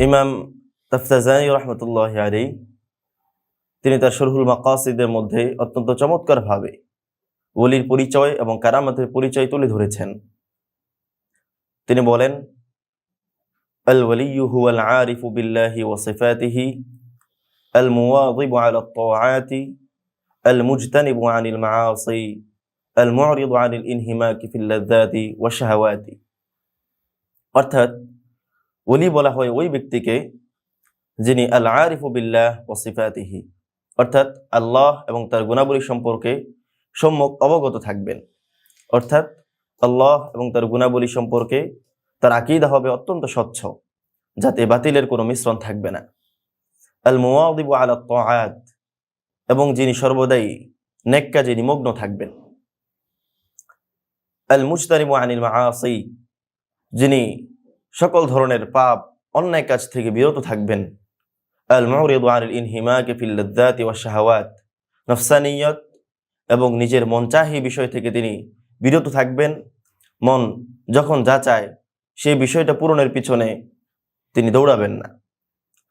ইমাম তাফতাজানি রহমতুল্লাহ আলী তিনি তার শরহুল মাকাসিদের মধ্যে অত্যন্ত চমৎকারভাবে ওলির পরিচয় এবং কারামতের পরিচয় তুলে ধরেছেন। তিনি বলেন, আল ওয়ালিয়ু হুয়াল আরিফু বিল্লাহি ওয়া সিফাতিহি, আল মুওয়াযিবু আলা আত-তাআতি আল মুজতানিবু আনিল মাআসি, আল মু'রিদু আনিল ইনহিমাকি ফিল লাযযাতি ওয়াশ শাহাওয়াতি। অর্থাৎ ওলি বলা হয় ওই ব্যক্তিকে যিনি আল আরিফু বিল্লাহ ও সিফাতিহি, অর্থাৎ আল্লাহ এবং তার গুণাবলী সম্পর্কে সম্যক অবগত থাকবেন। অর্থাৎ আল্লাহ এবং তার গুণাবলী সম্পর্কে তার আকিদা হবে অত্যন্ত স্বচ্ছ, যাতে বাতিলের কোনো মিশ্রণ থাকবে না। আল মুওয়াদিবু আলা তাআত, এবং যিনি সর্বদাই নেক কাজে নিমগ্ন থাকবেন। আল মুজতানিবু আনিল মাআসি, যিনি সকল ধরনের পাপ অন্যায় কাজ থেকে বিরত থাকবেন। আল নফসানিয়ত এবং নিজের মন চাহি বিষয় থেকে তিনি বিরত থাকবেন। মন যখন যা চায়, সেই বিষয়টা পূরণের পিছনে তিনি দৌড়াবেন না।